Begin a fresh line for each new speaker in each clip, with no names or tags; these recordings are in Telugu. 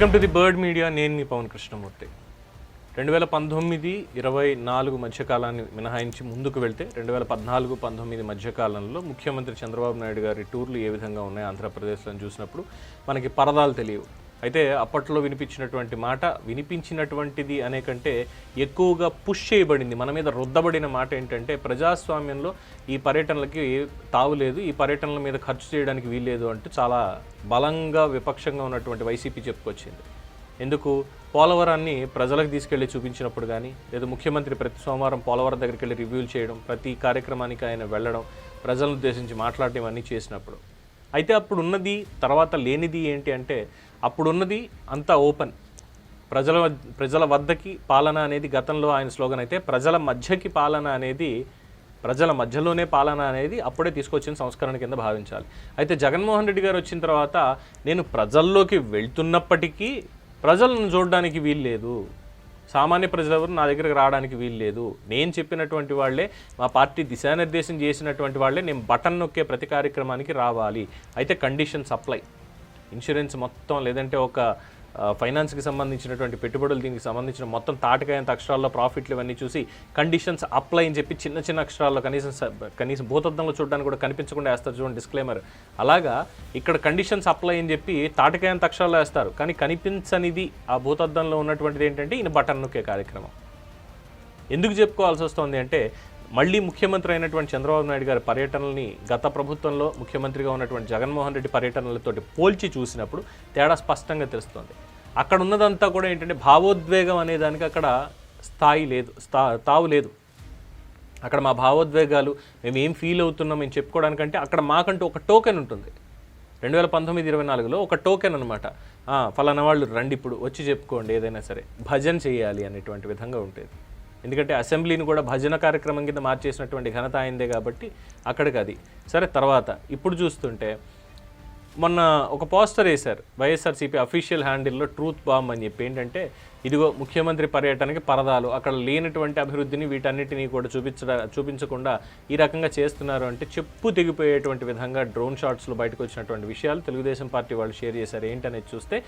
Welcome to the Bird Media నేను మీ పవన్ కృష్ణమూర్తి. రెండు వేల పంతొమ్మిది ఇరవై నాలుగు మధ్యకాలాన్ని మినహాయించి ముందుకు వెళ్తే రెండు వేల పద్నాలుగు పంతొమ్మిది మధ్యకాలంలో ముఖ్యమంత్రి చంద్రబాబు నాయుడు గారి టూర్లు ఏ విధంగా ఉన్నాయి ఆంధ్రప్రదేశ్లో చూసినప్పుడు మనకి పరదాలు తెలియవు. అయితే అప్పట్లో వినిపించినటువంటి మాట వినిపించినటువంటిది అనే కంటే ఎక్కువగా పుష్ చేయబడింది. మన మీద రుద్దబడిన మాట ఏంటంటే ప్రజాస్వామ్యంలో ఈ పర్యటనలకి తావులేదు ఈ పర్యటనల మీద ఖర్చు చేయడానికి వీల్లేదు అంటూ చాలా బలంగా విపక్షంగా ఉన్నటువంటి వైసీపీ చెప్పుకొచ్చింది. ఎందుకు? పోలవరాన్ని ప్రజలకు తీసుకెళ్ళి చూపించినప్పుడు కానీ లేదా ముఖ్యమంత్రి ప్రతి సోమవారం పోలవరం దగ్గరికి వెళ్ళి రివ్యూలు చేయడం ప్రతి కార్యక్రమానికి ఆయన వెళ్ళడం ప్రజలను ఉద్దేశించి మాట్లాడడం అన్నీ చేసినప్పుడు. అయితే అప్పుడు ఉన్నది తర్వాత లేనిది ఏంటి అంటే అప్పుడున్నది అంతా ఓపెన్. ప్రజల ప్రజల వద్దకి పాలన అనేది గతంలో ఆయన స్లోగన్ అయితే ప్రజల మధ్యకి పాలన అనేది ప్రజల మధ్యలోనే పాలన అనేది అప్పుడే తీసుకొచ్చిన సంస్కరణ కింద భావించాలి. అయితే జగన్మోహన్ రెడ్డి గారు వచ్చిన తర్వాత నేను ప్రజల్లోకి వెళ్తున్నప్పటికీ ప్రజలను చూడడానికి వీల్లేదు సామాన్య ప్రజలెవరు నా దగ్గరకు రావడానికి వీల్లేదు నేను చెప్పినటువంటి వాళ్ళే మా పార్టీ దిశానిర్దేశం చేసినటువంటి వాళ్ళే నేను బటన్ నొక్కే ప్రతి కార్యక్రమానికి రావాలి. అయితే కండిషన్ సప్లై. ఇన్సూరెన్స్ మొత్తం లేదంటే ఒక ఫైనాన్స్కి సంబంధించినటువంటి పెట్టుబడులు దీనికి సంబంధించిన మొత్తం తాటకాయంత అక్షరాల్లో ప్రాఫిట్లు ఇవన్నీ చూసి కండిషన్స్ అప్లై అని చెప్పి చిన్న చిన్న అక్షరాల్లో కనీసం స- కనీసం భూతద్దంలో చూడడానికి కూడా కనిపించకుండా వేస్తారు చూడండి డిస్క్లైమర్ అలాగా ఇక్కడ కండిషన్స్ అప్లై అని చెప్పి తాటకాయంత అక్షరాల్లో వేస్తారు. కానీ కనిపించనిది ఆ భూతద్దంలో ఉన్నటువంటిది ఏంటంటే ఈయన బటన్ నొక్కే కార్యక్రమం. ఎందుకు చెప్పుకోవాల్సి వస్తుంది అంటే మళ్ళీ ముఖ్యమంత్రి అయినటువంటి చంద్రబాబు నాయుడు గారి పర్యటనల్ని గత ప్రభుత్వంలో ముఖ్యమంత్రిగా ఉన్నటువంటి జగన్మోహన్ రెడ్డి పర్యటనలతోటి పోల్చి చూసినప్పుడు తేడా స్పష్టంగా తెలుస్తుంది. అక్కడ ఉన్నదంతా కూడా ఏంటంటే భావోద్వేగం అనే దానికి అక్కడ స్థాయి లేదు స్థా తావు లేదు. అక్కడ మా భావోద్వేగాలు మేము ఏం ఫీల్ అవుతున్నాం మేము చెప్పుకోవడానికంటే అక్కడ మాకంటూ ఒక టోకెన్ ఉంటుంది. రెండు వేల పంతొమ్మిది ఇరవై నాలుగులో ఒక టోకెన్ అనమాట ఫలానా వాళ్ళు రండి ఇప్పుడు వచ్చి చెప్పుకోండి ఏదైనా సరే. భజన చేయాలి అనేటువంటి విధంగా ఉంటుంది ఎందుకంటే అసెంబ్లీని కూడా భజన కార్యక్రమం కింద మార్చేసినటువంటి ఘనత అయిందే కాబట్టి అక్కడికి అది. సరే తర్వాత ఇప్పుడు చూస్తుంటే మొన్న ఒక పోస్టర్ వేశారు వైఎస్ఆర్సీపీ అఫీషియల్ హ్యాండిల్లో ట్రూత్ బాంబ్ అని చెప్పి. ఏంటంటే ఇదిగో ముఖ్యమంత్రి పర్యటనకి పరదాలు అక్కడ లేనటువంటి అభివృద్ధిని వీటన్నిటినీ కూడా చూపించ చూపించకుండా ఈ రకంగా చేస్తున్నారు అంటే చెప్పు తెగిపోయేటువంటి విధంగా డ్రోన్ షాట్స్లో బయటకు వచ్చినటువంటి విషయాలు తెలుగుదేశం పార్టీ వాళ్ళు షేర్ చేశారు. ఏంటనేది చూస్తే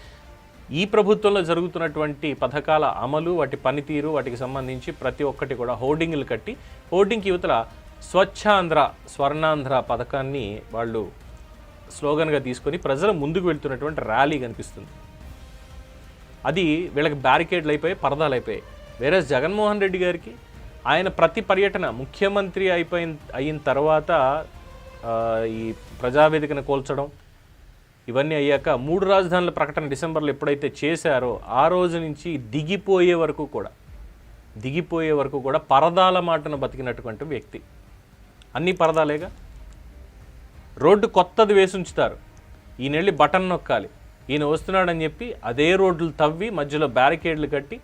ఈ ప్రభుత్వంలో జరుగుతున్నటువంటి పథకాల అమలు వాటి పనితీరు వాటికి సంబంధించి ప్రతి ఒక్కటి కూడా హోర్డింగ్లు కట్టి హోర్డింగ్కి యువతల స్వచ్ఛాంధ్ర స్వర్ణాంధ్ర పథకాన్ని వాళ్ళు స్లోగన్గా తీసుకొని ప్రజలు ముందుకు వెళ్తున్నటువంటి ర్యాలీ కనిపిస్తుంది. అది వీళ్ళకి బ్యారికేడ్లు అయిపోయి పరదాలు అయిపోయాయి. వేరే జగన్మోహన్ రెడ్డి గారికి ఆయన ప్రతి పర్యటన ముఖ్యమంత్రి అయిపోయిన అయిన తర్వాత ఈ ప్రజావేదికను కోల్చడం ఇవన్నీ అయ్యాక మూడు రాజధానుల ప్రకటన డిసెంబర్లో ఎప్పుడైతే చేశారో ఆ రోజు నుంచి దిగిపోయే వరకు కూడా దిగిపోయే వరకు కూడా పరదాల మాటను బతికినటువంటి వ్యక్తి. అన్ని పరదాలేగా? రోడ్డు కొత్తది వేసి ఉంచుతారు. ఈయన వెళ్ళి బటన్ నొక్కాలి. ఈయన వస్తున్నాడని చెప్పి అదే రోడ్లు తవ్వి మధ్యలో బ్యారికేడ్లు కట్టి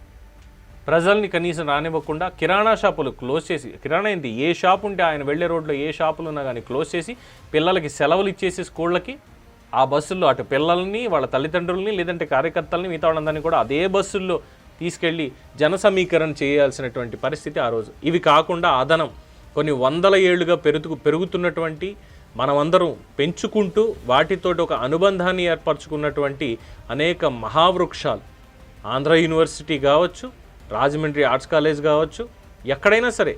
ప్రజల్ని కనీసం రానివ్వకుండా కిరాణా షాపులు క్లోజ్ చేసి కిరాణా ఏంటి? ఏ షాప్ ఉంటే ఆయన వెళ్ళే రోడ్లో ఏ షాపులు ఉన్నా కానీ క్లోజ్ చేసి పిల్లలకి సెలవులు ఇచ్చేసి స్కూళ్ళకి ఆ బస్సుల్లో అటు పిల్లల్ని వాళ్ళ తల్లిదండ్రుల్ని లేదంటే కార్యకర్తల్ని మిగతా వాళ్ళందరినీ కూడా అదే బస్సుల్లో తీసుకెళ్ళి జన సమీకరణ చేయాల్సినటువంటి పరిస్థితి ఆ రోజు. ఇవి కాకుండా అదనం కొన్ని వందల ఏళ్ళుగా పెరుగు పెరుగుతున్నటువంటి మనమందరం పెంచుకుంటూ వాటితోటి ఒక అనుబంధాన్ని ఏర్పరచుకున్నటువంటి అనేక మహావృక్షాలు. ఆంధ్ర యూనివర్సిటీ కావచ్చు రాజమండ్రి ఆర్ట్స్ కాలేజ్ కావచ్చు ఎక్కడైనా సరే.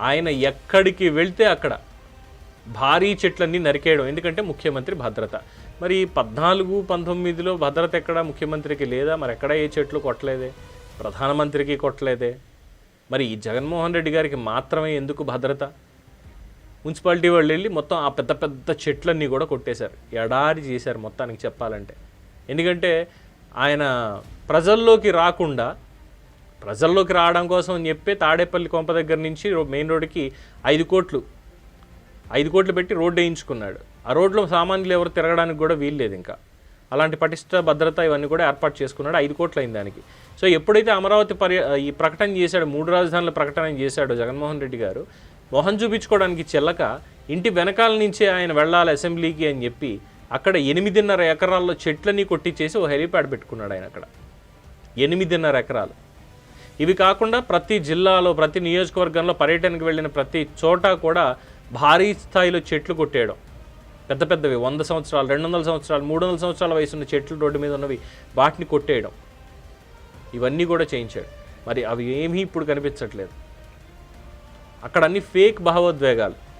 ఆయన ఎక్కడికి వెళ్తే అక్కడ భారీ చెట్లన్నీ నరికేయడం ఎందుకంటే ముఖ్యమంత్రి భద్రత. మరి పద్నాలుగు పంతొమ్మిదిలో భద్రత ఎక్కడ ముఖ్యమంత్రికి లేదా? మరి ఎక్కడ ఏ చెట్లు కొట్టలేదే? ప్రధానమంత్రికి కొట్టలేదే? మరి ఈ జగన్మోహన్ రెడ్డి గారికి మాత్రమే ఎందుకు భద్రత? మున్సిపాలిటీ వాళ్ళు వెళ్ళి మొత్తం ఆ పెద్ద పెద్ద చెట్లన్నీ కూడా కొట్టేశారు. ఎడారి చేశారు మొత్తానికి చెప్పాలంటే. ఎందుకంటే ఆయన ప్రజల్లోకి రాకుండా ప్రజల్లోకి రావడం కోసం అని చెప్పి తాడేపల్లి కొంప దగ్గర నుంచి మెయిన్ రోడ్డుకి ఐదు కోట్లు ఐదు కోట్లు పెట్టి రోడ్డు వేయించుకున్నాడు. ఆ రోడ్లో సామాన్యులు ఎవరు తిరగడానికి కూడా వీలు లేదు ఇంకా. అలాంటి పటిష్ట భద్రత ఇవన్నీ కూడా ఏర్పాటు చేసుకున్నాడు. ఐదు కోట్లు అయింది దానికి. సో ఎప్పుడైతే అమరావతి పర్య ఈ ప్రకటన చేశాడు మూడు రాజధానుల ప్రకటన చేశాడో జగన్మోహన్ రెడ్డి గారు మొహం చూపించుకోవడానికి చెల్లక ఇంటి వెనకాల నుంచే ఆయన వెళ్ళాలి అసెంబ్లీకి అని చెప్పి అక్కడ ఎనిమిదిన్నర ఎకరాల్లో చెట్లని కొట్టించేసి ఓ హెలీప్యాడ్ పెట్టుకున్నాడు ఆయన అక్కడ. ఎనిమిదిన్నర ఎకరాలు. ఇవి కాకుండా ప్రతి జిల్లాలో ప్రతి నియోజకవర్గంలో పర్యటనకు వెళ్ళిన ప్రతి చోట కూడా భారీ స్థాయిలో చెట్లు కొట్టేయడం. పెద్ద పెద్దవి వంద సంవత్సరాలు రెండు వందల సంవత్సరాలు మూడు వందల సంవత్సరాల వయసు ఉన్న చెట్లు రోడ్డు మీద ఉన్నవి వాటిని కొట్టేయడం. ఇవన్నీ కూడా చేయించాడు. మరి అవి ఏమీ ఇప్పుడు కనిపించట్లేదు. అక్కడ అన్ని ఫేక్ భావోద్వేగాలు.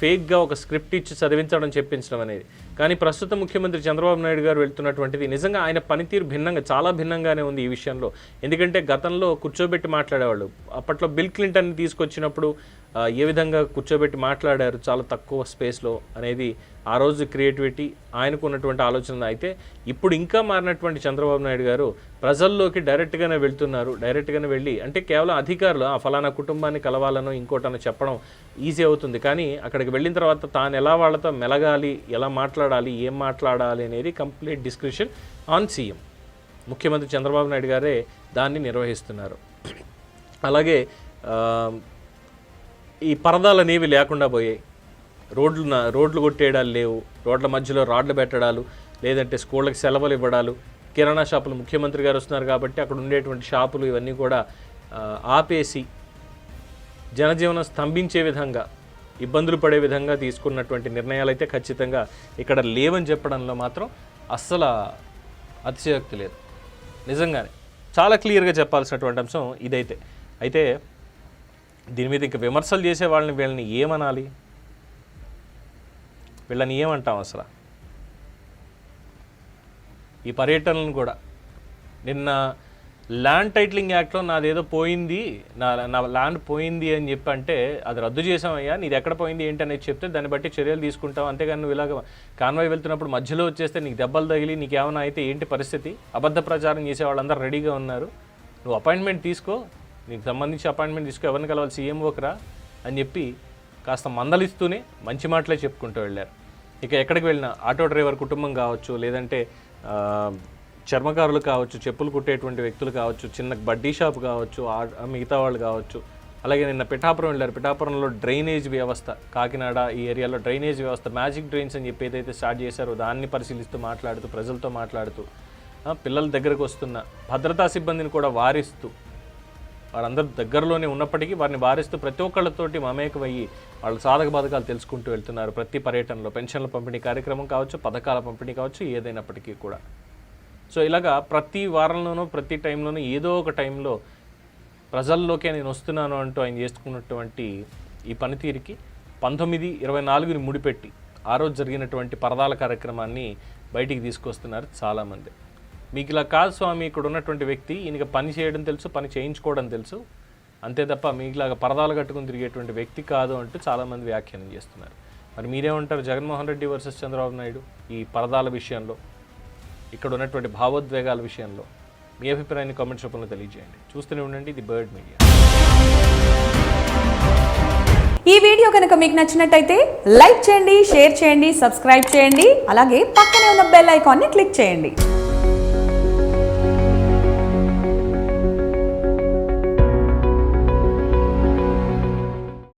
ఫేక్గా ఒక స్క్రిప్ట్ ఇచ్చి చదివించడం చెప్పించడం అనేది. కానీ ప్రస్తుత ముఖ్యమంత్రి చంద్రబాబు నాయుడు గారు వెళ్తున్నటువంటిది నిజంగా ఆయన పనితీరు భిన్నంగా చాలా భిన్నంగానే ఉంది ఈ విషయంలో. ఎందుకంటే గతంలో కూర్చోబెట్టి మాట్లాడేవాళ్ళు. అప్పట్లో బిల్ క్లింటన్ తీసుకొచ్చినప్పుడు ఏ విధంగా కూర్చోబెట్టి మాట్లాడారు చాలా తక్కువ స్పేస్లో అనేది ఆ రోజు క్రియేటివిటీ ఆయనకు ఉన్నటువంటి ఆలోచన అయితే ఇప్పుడు ఇంకా మారినటువంటి చంద్రబాబు నాయుడు గారు ప్రజల్లోకి డైరెక్ట్గానే వెళ్తున్నారు డైరెక్ట్గానే వెళ్ళి అంటే కేవలం అధికారులు ఆ ఫలానా కుటుంబాన్ని కలవాలనో ఇంకోటనో చెప్పడం ఈజీ అవుతుంది. కానీ అక్కడికి వెళ్ళిన తర్వాత తాను ఎలా వాళ్ళతో మెలగాలి ఎలా మాట్లాడాలి ఏం మాట్లాడాలి అనేది కంప్లీట్ డిస్క్రిప్షన్ ఆన్ సీఎం. ముఖ్యమంత్రి చంద్రబాబు నాయుడు గారే దాన్ని నిర్వహిస్తున్నారు. అలాగే ఈ పరదాలు అనేవి లేకుండా పోయాయి. రోడ్లు రోడ్లు కొట్టేయడాలు లేవు. రోడ్ల మధ్యలో రాడ్లు పెట్టడాలు లేదంటే స్కూళ్ళకి సెలవులు ఇవ్వడాలు. కిరాణా షాపులు ముఖ్యమంత్రి గారు వస్తున్నారు కాబట్టి అక్కడ ఉండేటువంటి షాపులు ఇవన్నీ కూడా ఆపేసి జనజీవనం స్తంభించే విధంగా ఇబ్బందులు పడే విధంగా తీసుకున్నటువంటి నిర్ణయాలు అయితే ఖచ్చితంగా ఇక్కడ లేవని చెప్పడంలో మాత్రం అస్సలు అతిశయోక్తి లేదు. నిజంగానే చాలా క్లియర్గా చెప్పాల్సినటువంటి అంశం ఇదైతే. అయితే దీని మీద ఇంకా విమర్శలు చేసే వాళ్ళని వీళ్ళని ఏమనాలి? వీళ్ళని ఏమంటాం అసలు? ఈ పర్యటనలను కూడా. నిన్న ల్యాండ్ టైటిలింగ్ యాక్ట్లో నాదేదో పోయింది నా నా ల్యాండ్ పోయింది అని చెప్పి అంటే అది రద్దు చేసామయ్యా నీది ఎక్కడ పోయింది ఏంటి అనేది చెప్తే దాన్ని బట్టి చర్యలు తీసుకుంటాం. అంతేగాని నువ్వు ఇలాగ కాన్వాయ్ వెళ్తున్నప్పుడు మధ్యలో వచ్చేస్తే నీకు దెబ్బలు తగిలి నీకు ఏమైనా అయితే ఏంటి పరిస్థితి? అబద్ధ ప్రచారం చేసే వాళ్ళందరూ రెడీగా ఉన్నారు. నువ్వు అపాయింట్మెంట్ తీసుకో నీకు సంబంధించి అపాయింట్మెంట్ తీసుకో ఎవరిని కలవాలి? సీఎంఓకి రా అని చెప్పి కాస్త మందలిస్తూనే మంచి మాటలే చెప్పుకుంటూ వెళ్ళారు. ఇక ఎక్కడికి వెళ్ళినా ఆటో డ్రైవర్ కుటుంబం కావచ్చు లేదంటే చర్మకారులు కావచ్చు చెప్పులు కుట్టేటువంటి వ్యక్తులు కావచ్చు చిన్న బడ్డీ షాప్ కావచ్చు మిగతా వాళ్ళు కావచ్చు అలాగే నిన్న పిఠాపురం వెళ్ళారు. పిఠాపురంలో డ్రైనేజ్ వ్యవస్థ కాకినాడ ఈ ఏరియాలో డ్రైనేజ్ వ్యవస్థ మ్యాజిక్ డ్రైన్స్ అని చెప్పి ఏదైతే స్టార్ట్ చేశారో దాన్ని పరిశీలిస్తూ మాట్లాడుతూ ప్రజలతో మాట్లాడుతూ పిల్లల దగ్గరకు వస్తున్న భద్రతా సిబ్బందిని కూడా వారిస్తూ వారందరూ దగ్గరలోనే ఉన్నప్పటికీ వారిని వారిస్తూ ప్రతి ఒక్కళ్ళతోటి మమేకమయ్యి వాళ్ళ సాధక బాధకాలు తెలుసుకుంటూ వెళ్తున్నారు. ప్రతి పర్యటనలో పెన్షన్ల పంపిణీ కార్యక్రమం కావచ్చు పథకాల పంపిణీ కావచ్చు ఏదైనప్పటికీ కూడా. సో ఇలాగా ప్రతి వారంలోనూ ప్రతి టైంలోనూ ఏదో ఒక టైంలో ప్రజల్లోకే నేను వస్తున్నాను అంటూ ఆయన చేసుకున్నటువంటి ఈ పనితీరుకి పంతొమ్మిది ఇరవై నాలుగుని ముడిపెట్టి ఆ రోజు జరిగినటువంటి పరదాల కార్యక్రమాన్ని బయటికి తీసుకొస్తున్నారు చాలామంది. మీకు ఇలా కాదు స్వామి ఇక్కడ ఉన్నటువంటి వ్యక్తి ఈయనకి పని చేయడం తెలుసు పని చేయించుకోవడం తెలుసు. అంతే తప్ప మీకులాగా పరదాలు కట్టుకుని తిరిగేటువంటి వ్యక్తి కాదు అంటూ చాలామంది వ్యాఖ్యానం చేస్తున్నారు. మరి మీరేమంటారు జగన్మోహన్ రెడ్డి వర్సెస్ చంద్రబాబు నాయుడు ఈ పరదాల విషయంలో ఇక్కడ ఉన్నటువంటి భావోద్వేగాల విషయంలో? మీ అభిప్రాయాన్ని కామెంట్స్ రూపంలో తెలియజేయండి. చూస్తూనే ఉండండి ఇది బర్డ్ మీడియా.
ఈ వీడియో కనుక మీకు నచ్చినట్టయితే లైక్ చేయండి షేర్ చేయండి సబ్స్క్రైబ్ చేయండి అలాగే పక్కనే ఉన్న బెల్ ఐకాన్ని క్లిక్ చేయండి.